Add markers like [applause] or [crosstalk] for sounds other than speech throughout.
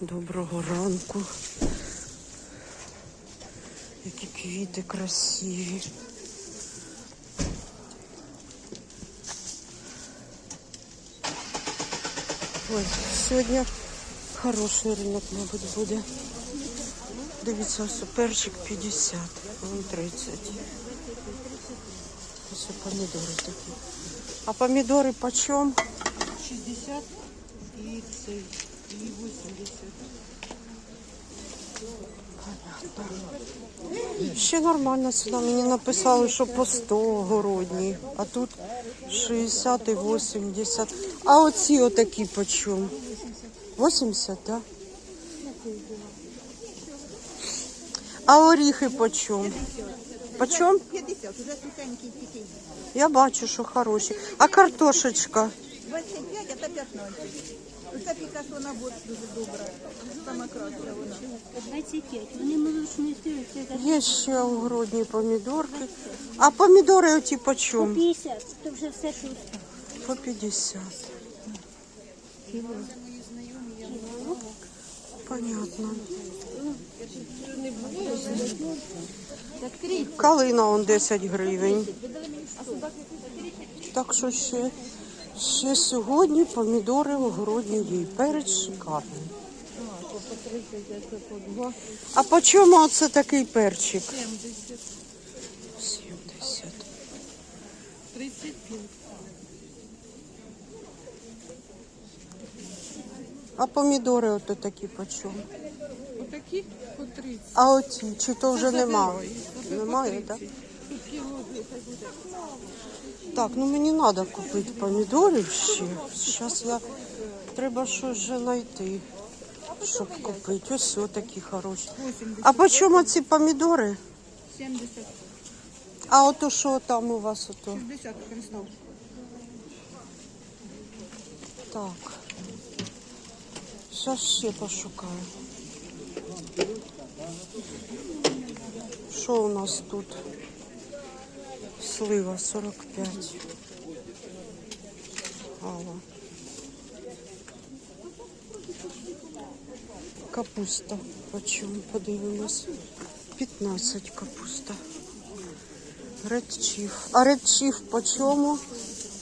Доброго ранку. Які квіти красиві. Ой, сьогодні хороший ринок, мабуть, буде. Дивіться, ось перчик 50, вон 30. Ось помідори такі. А помідори почем? 60 і цей, і 80. Ще нормальна ціна. Мені написали, що по 100 городні, а тут 60 і 80. А оці отакі по чому? 80, так? А оріхи по чому? По чому? 50, вже сухенький тільки. Я бачу, що хороші. А картошечка? 25, а та 15. Оце Пікасо на борщ дуже добра. Сама краща вона. 25. Вони молочні стирки Є ще у городні помідорки. А помідори оті по чому? 50. То вже все, що По 50. Понятно. Калина он 10 гривень. Так що ще, ще сьогодні помідори огородні і Перець шикарний. А по чому оце такий перчик? 70, 70. 35. А помідори ото такі по чому? Отакі по 30. А оці, чи то вже нема? Забирай. Оце Немає, так? Тут кіло хай буде. Так, ну мені треба купити помідорів ще. Зараз я треба щось вже знайти, щоб купити. Ось такі хороші. А по чому ці помідори? 70, А ото що там у вас ото? 60 Христов. Так. Зараз ще пошукаю. Що у нас тут? Слива 45. Алла. Капуста. Почому подивимось? 15 капуста. Редчів. А редчів по чому?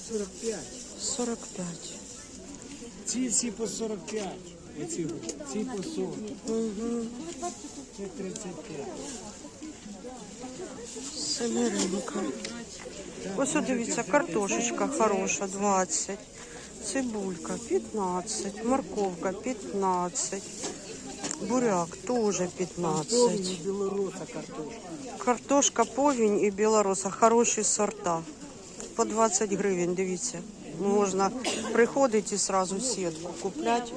45. 45. Ці всі по 45. Оці, ці по 40. Угу. Це 35. Семеринка. Ось дивіться, картошечка хороша 20. Цибулька 15. Морковка 15. Буряк теж 15. Картошка. Повінь і білороса. Хороші сорта. По 20 гривень, дивіться. Можна приходити і одразу сітку купляти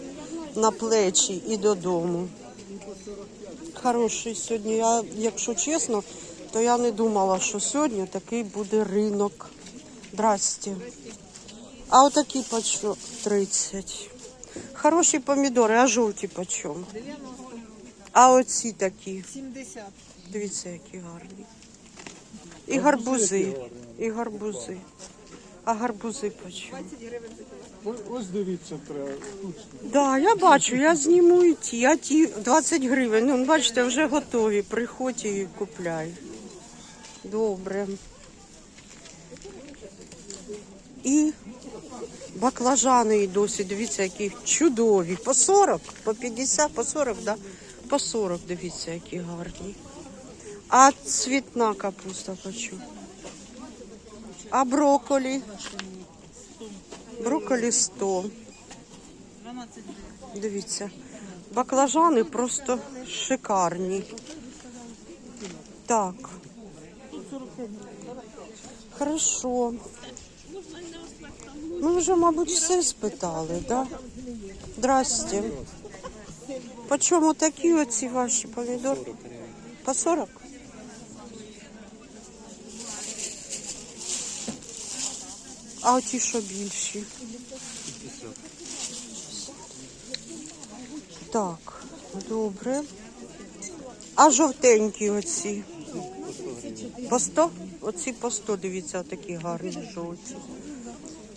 на плечі і додому. Хороший сьогодні. Я, якщо чесно, то я не думала, що сьогодні такий буде ринок. Здрасте. А отакі по чо- 30. Хороші помідори, а жовті по чому? А оці такі. 70. Дивіться, які гарні. І гарбузи. І гарбузи. А гарбузи по чому? Ось, ось дивіться, треба. Тут Да, я бачу, я зніму і ті, а ті 20 гривень. Ну, бачите, вже готові. Приходь і купляй. Добре. І баклажани і досі, дивіться, які чудові. По 40, по 50, по 40, да? По 40, дивіться, які гарні. А цвітна капуста хочу. А брокколі? Брокколі 100. 12 Дивіться, баклажани просто шикарні. Так. Хорошо. Ми вже, мабуть, все спитали, да? Здрасте. По чому такі оці ваші помідори? По 40? А оті що більші? Так, добре. А жовтенькі оці? По 100? Оці по 100, дивіться, такі гарні жовті.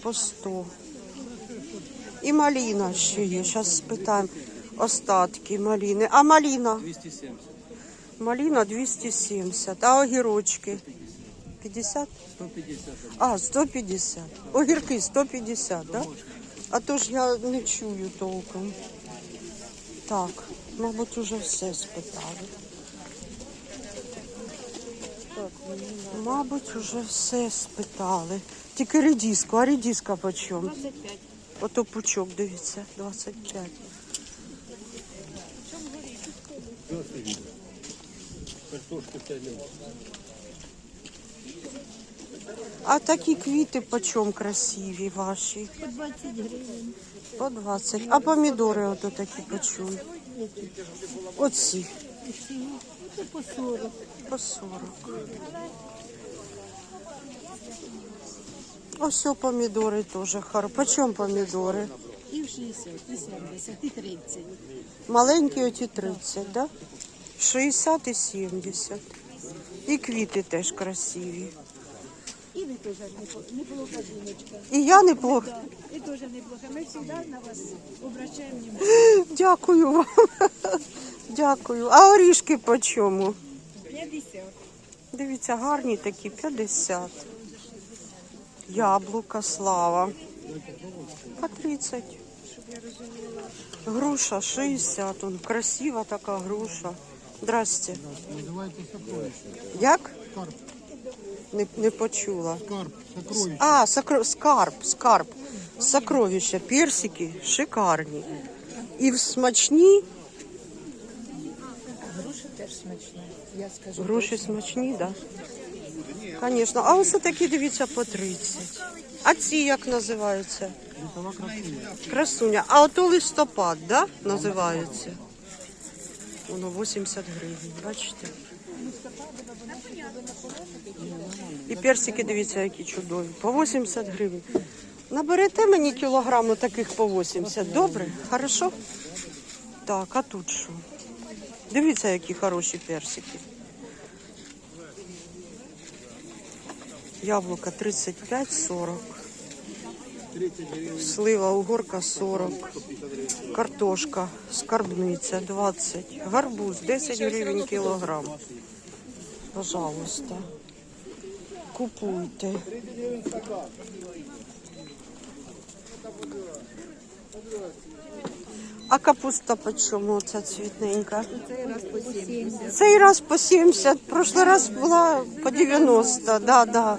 По 100. І маліна ще є. Зараз спитаємо. Остатки маліни. А маліна? 270. Маліна 270. А огірочки? 50? 150. А, 150. Огірки 150, так? Да? А то ж я не чую толком. Так, мабуть, уже все спитали. Мабуть, уже все спитали. Тільки редиску, а редиска по чому? 25. Ото пучок, дивіться, 25. А такі квіти по чому красиві ваші? По 20 гривень. По 20. А помідори ото такі по? Оці. Це по 40. По 40. Ось помідори теж хороші. По чому помідори? І в 60, і 70, і 30. Маленькі оті 30, да? 60 і 70. І квіти теж красиві. І ви теж неплохо, жіночка. І я неплохо. І теж неплохо. Ми завжди на вас обращаємо внимание. Дякую вам. Дякую. А орішки по чому? 50. Дивіться, гарні такі 50. Яблука, слава. По 30. Груша 60. Он, красива така груша. Здрасте. Як? Не, не почула. Скарб, сокровище. А, сокро... скарб, скарб. Сокровища, персики шикарні. І смачні. Груша теж смачна. Я скажу. Груші смачні, так? Да? Звісно. А ось такі, дивіться, по 30. А ці як називаються? Красуня. Красуня. А ото листопад, да, називається? Воно 80 гривень, бачите? І персики, дивіться, які чудові. По 80 гривень. Наберете мені кілограму таких по 80. Добре? Хорошо? Так, а тут що? Дивіться, які хороші персики. Яблука 35-40. Слива угорка 40. Картошка, скарбниця 20. Гарбуз 10 гривень кілограм. Пожалуйста. Купуйте. А капуста по чому ця цвітненька? Цей раз по 70. Цей раз по 70, прошлий раз була по 90, да, да.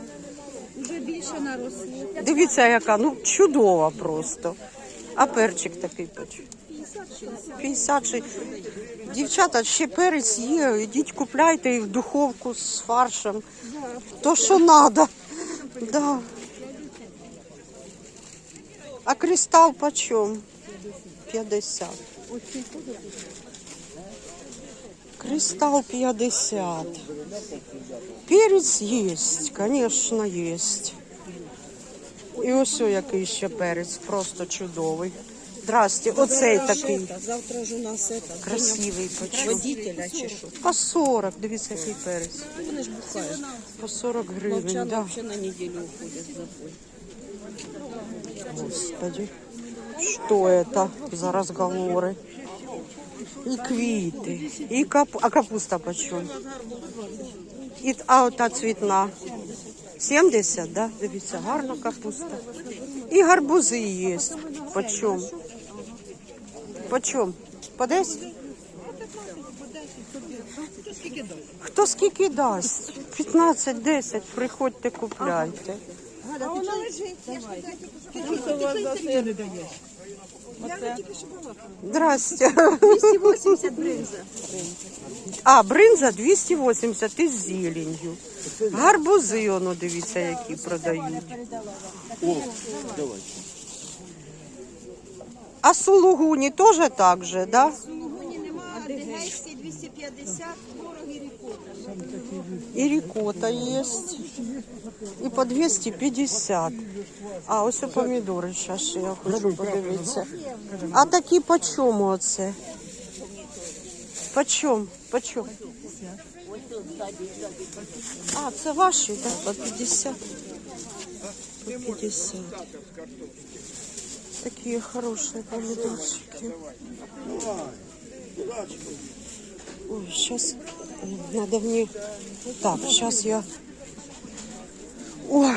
Вже більше наросли. Дивіться, яка, ну чудова просто. А перчик такий поч. 50 60. Дівчата, ще перець є, ідіть купляйте і в духовку з фаршем. То, що треба. Да. А кристал почем? 50. Кристалл 50. Перець є, звісно, є. І ось о, який ще перець, просто чудовий. Здрасте, оцей такий Завтра ж у нас это, красивий почем. водителя чи що. По 40, дивіться, який перець. Вони ж бухають. По 40 гривень, Молчан да. вообще на неделю уходят в запой. Господи, что это за разговоры? І квіти, і кап... а капуста почем? І... А ота цвітна? 70, да? Дивіться, гарна капуста. І гарбузи є. Почем? Почем? По 10? Хто скільки дасть? 15-10, приходьте, купляйте. Здрасте. 280 бринза. А, бринза 280 із зеленью. Гарбузи, воно, дивіться, які продають. А сулугуні теж так же, да? Сулугуні нема, дегейський 250, творог і рікота. І рікота є. І по 250. А, ось і помідори зараз ще я хочу подивитися. А такі по чому оце? По чому? По чому? А, це ваші, так, по 50. По 50. Такие хорошие помидорчики. Ой, сейчас надо мне... Так, сейчас я... Ой,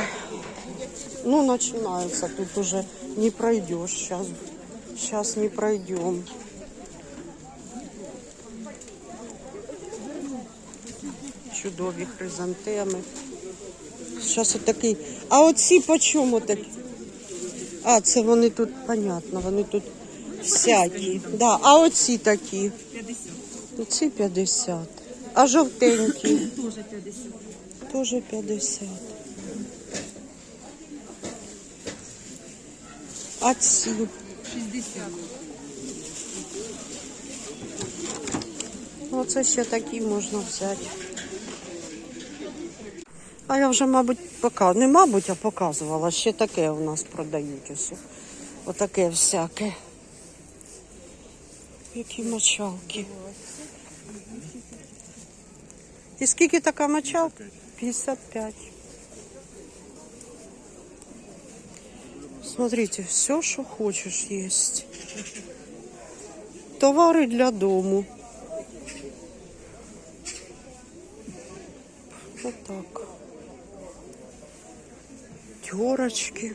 ну начинается, тут уже не пройдешь сейчас. Сейчас не пройдем. Чудові хризантеми. Зараз отакий. А оці по чому такі? А, це вони тут, понятно, вони тут всякі. Да. А оці такі? 50. Оці 50. А жовтенькі? Теж 50. Теж 50. А ці? 60. Оце ще такі можна взяти. А я вже, мабуть, пока... не мабуть, а показувала. Ще таке у нас продають усе. Отаке всяке. Які мочалки. І скільки така мочалка? 55. Смотрите, все, что хочешь, есть. Товары для дому. Так. Терочки,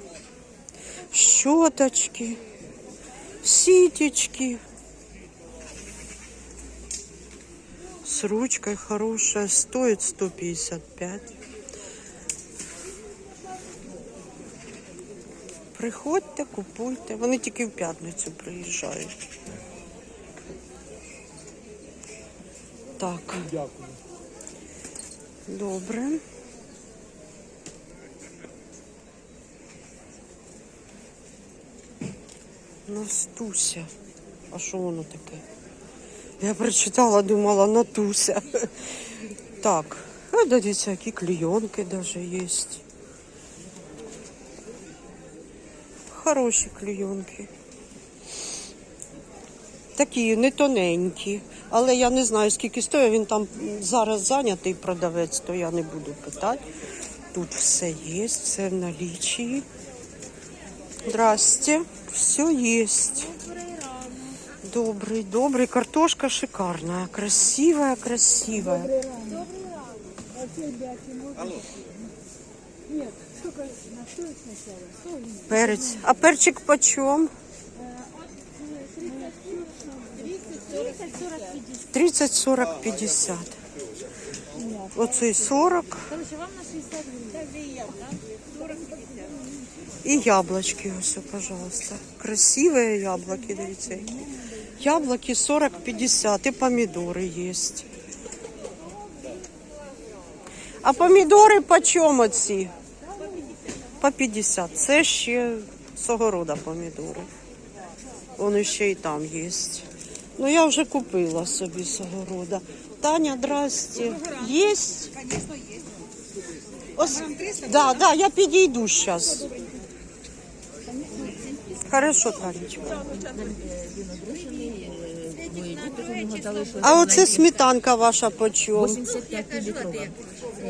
щеточки, ситечки. С ручкой хорошая, стоит 155. Приходьте, купуйте. Вони тільки в п'ятницю приїжджають. Так. Дякую. Добре. Настуся. А що воно таке? Я прочитала, думала, Натуся. Так, а дивіться, які клейонки даже є. Хороші клейонки. Такі, не тоненькі. Але я не знаю, скільки стоїть. Він там зараз зайнятий продавець, то я не буду питати. Тут все є, все в налічії. Здрасте, все есть. Добрый, добрый. Картошка шикарная, красивая, красивая. Перець. А перчик почем? 30, 40, 50. Оцей 40. І яблочки ось, пожалуйста. Красивые яблоки, дивіться. Яблоки 40-50 і помідори є. А помідори по чому оці? По 50. Це ще з огорода помідори. Вони ще і там є. Ну я вже купила собі з огорода. Таня, здрасте. Є? Ось, да, да, я підійду зараз. Хорошо, Танечка. А оце сметанка ваша по чому? 85 літрова.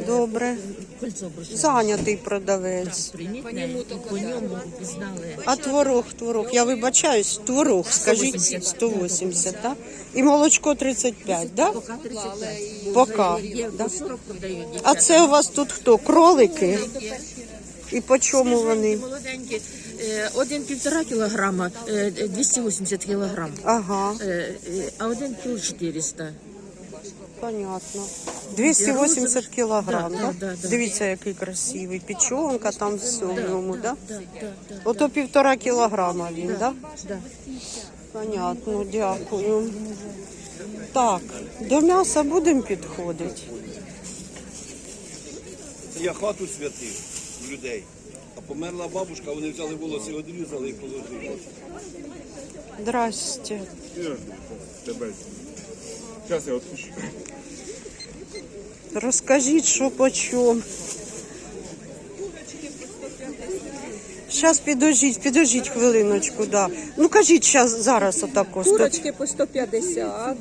Добре. Кольцо. Зайнятий продавець. Примітне, по ньому пізнали. А творог, творог. Я вибачаюсь, творог, скажіть 180, так? І молочко 35, так? Поки 35. Пока. Є Да? по 40 продають. А це у вас тут хто? Кролики? І по чому вони? Молоденькі. Е, Один півтора кілограма, е, 280 кілограм. Ага, Е, е, А один кіл 400. понятно. 280 кілограм, Да, так? да, да. Дивіться, який красивий. Печонка там все в ньому, так? Да, да, да. Ото півтора кілограма він, так? Да. Понятно, дякую. Так, до м'яса будемо підходити. Я хату святив людей. Померла бабушка, вони взяли волоси, одрізали і положили. Здрасте. Тебе. Зараз я відпущу. Розкажіть, що по чому. Зараз підождіть, підождіть хвилиночку, да. Ну кажіть щас, зараз отако. Курочки по 150, е,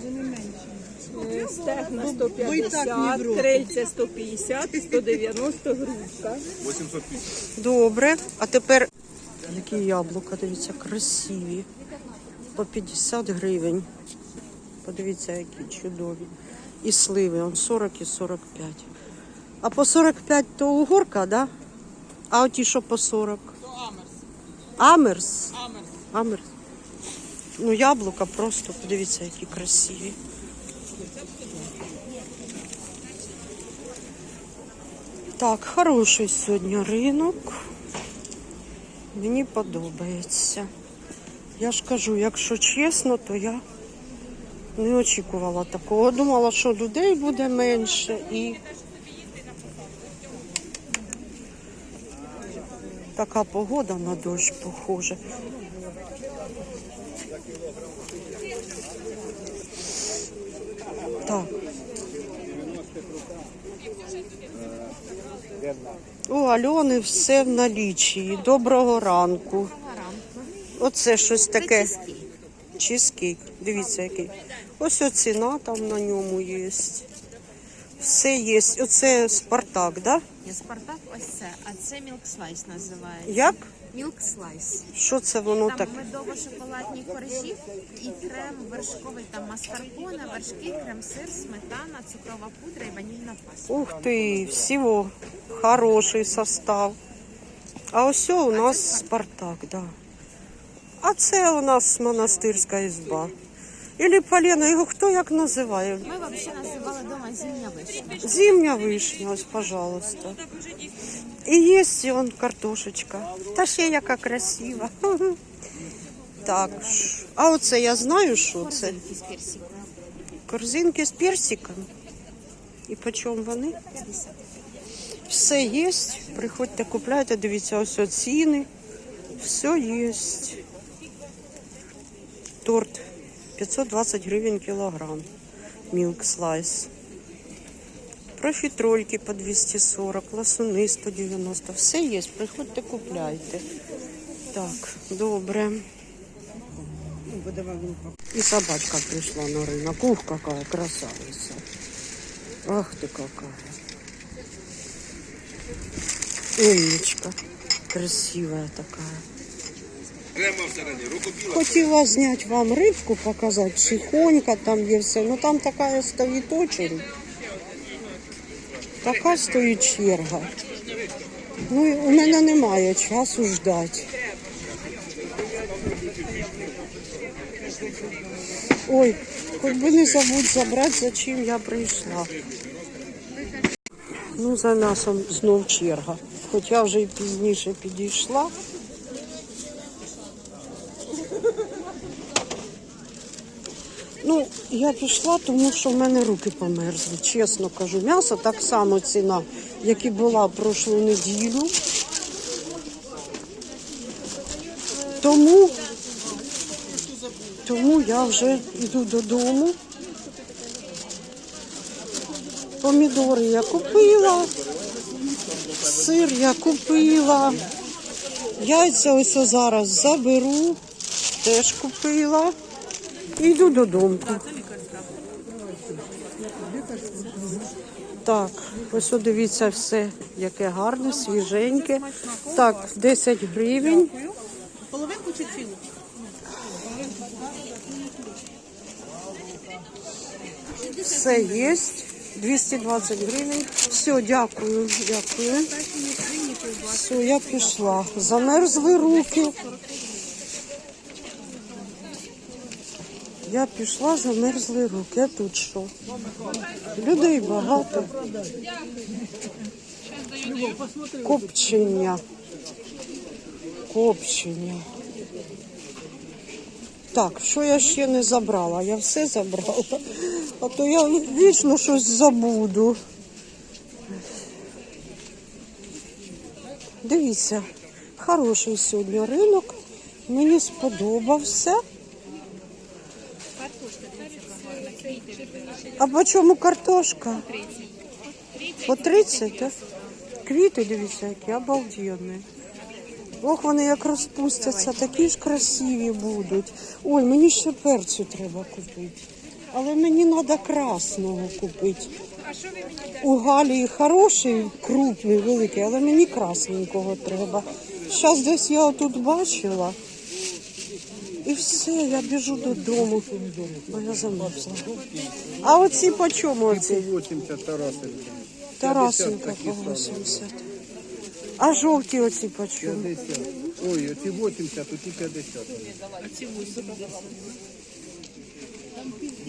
стегна 150, крильця 150, 190 грудка. 850. Добре. А тепер Які яблука, дивіться, красиві. По 50 гривень. Подивіться, які чудові. І сливи, он 40 і 45. А по 45 то угорка, да? А оті що по 40? То Амерс. Амерс. Амерс. Ну, яблука просто, подивіться, які красиві. Так, хороший сьогодні ринок. Мені подобається. Я ж кажу, якщо чесно, то я не очікувала такого. Думала, що людей буде менше і така погода на дощ похоже. Так. У Альони все в налічі. Доброго ранку. Оце щось таке. Чизкейк. Дивіться, який. Ось оціна там на ньому є. Все є. Оце Спартак, так? Да? Ні, Спартак ось це, а це Milk Slice називається. Як? Milk Slice. Що це воно Там так? медово-шоколадні коржі і крем вершковий, там маскарпоне, вершки, крем-сир, сметана, цукрова пудра і ванільна паста. Ух ти, всього хороший состав. А ось у нас Спартак, да. А це у нас монастирська ізба. Ілі Полена, його хто як називає? Ми взагалі називали вдома зімня вишня. Зимня вишня, ось, пожалуйста. І є он картошечка. Та ще яка красива. [laughs] Так, а оце я знаю, що це. Корзинки з персиком. Корзинки з персиком. І по чому вони? Все є. Приходьте, купляйте, дивіться, ось ціни. Все є. Торт 520 гривень кілограм. Milk Slice. Профітрольки по 240, ласуни 190. Все є. Приходьте, купляйте. Так, добре. И собачка пришла на рынок. Ух, какая красавица. Ах ты какая. Умничка. Красивая такая. Хотіла зняти вам рибку, показати, чихонька там є все. Ну там така стоїть очередь. Така стоїть черга. Ну, у мене немає часу ждати. Ой, хоч би не забудь забрати, за чим я прийшла. Ну, за м'ясом знов черга. Хоча вже і пізніше підійшла. Ну, я пішла, тому що в мене руки померзли. Чесно кажу, м'ясо так само ціна, як і була прошлу неділю. Тому, тому я вже йду додому. Помідори я купила, сир я купила, яйця ось зараз заберу, теж купила. І йду додому. Так, ось дивіться все, яке гарне, свіженьке. Так, 10 гривень. Половинку чи цілу? Все є. 220 гривень. Все, дякую, дякую. Все, я пішла. Замерзли руки. Я пішла, замерзли руки. А тут що? Людей багато. Копчення. Копчення. Так, що я ще не забрала? Я все забрала. А то я вічно щось забуду. Дивіться, хороший сьогодні ринок. Мені сподобався. А по чому картошка? По 30, так? Квіти, дивіться, які обалденні. Ох, вони як розпустяться, такі ж красиві будуть. Ой, мені ще перцю треба купити. Але мені треба красного купити. У Галі хороший, крупний, великий, але мені красненького треба. Зараз десь я тут бачила. І все, я біжу додому. Бо я замерзла. А оці по чому оці? 80 Тарасенко. Тарасенко по 80. А жовті оці по чому? 50. Ой, оці 80, оці 50.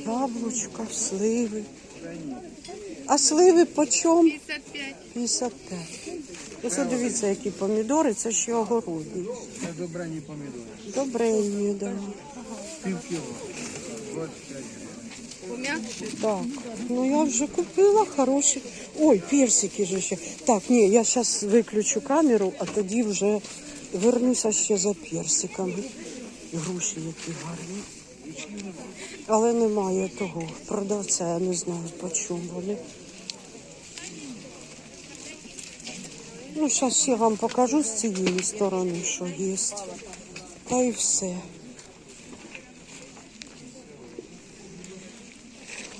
Яблучка, сливи. А сливи по чому? 55. 55. Оце дивіться, які помідори, це ще огородні. Це добрані помідори. Добренні, да. Пів кіло. Так, ну я вже купила хороші. Ой, персики же ще. Так, ні, я зараз виключу камеру, а тоді вже вернуся ще за персиками. Груші які гарні. Але немає того продавця, я не знаю по чому вони. Ну, зараз я вам покажу з цієї сторони, що є. Та і все.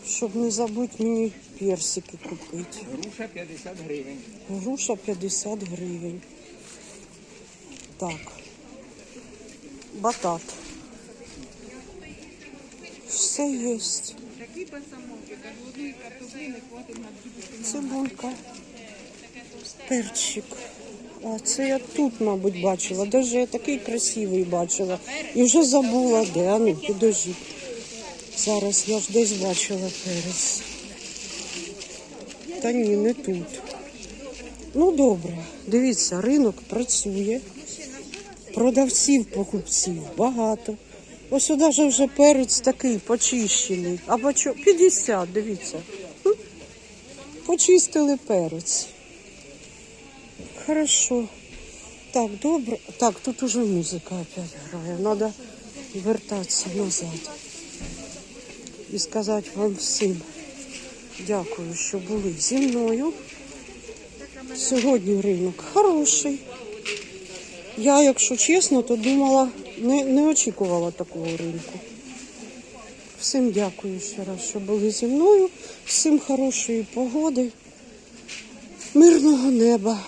Щоб не забути мені персики купити. Груша 50 гривень. Груша 50 гривень. Так. Батат. Все є. Цибулька. Перчик. А це я тут, мабуть, бачила. Даже я такий красивий бачила. І вже забула де. А ну, підожди. Зараз я ж десь бачила перець. Та ні, не тут. Ну добре, дивіться, ринок працює. Продавців, покупців багато. Ось сюди же вже перець такий почищений. А чо- 50, дивіться. Почистили перець. Хорошо. Так, добре. Так, тут уже музика опять грає. Надо вертатися назад. І сказати вам всім дякую, що були зі мною. Сьогодні ринок хороший. Я, якщо чесно, то думала, не, не очікувала такого ринку. Всім дякую ще раз, що були зі мною. Всім хорошої погоди, мирного неба.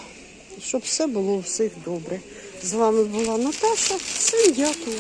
Щоб все було у всіх добре. З вами була Наташа. Всім дякую.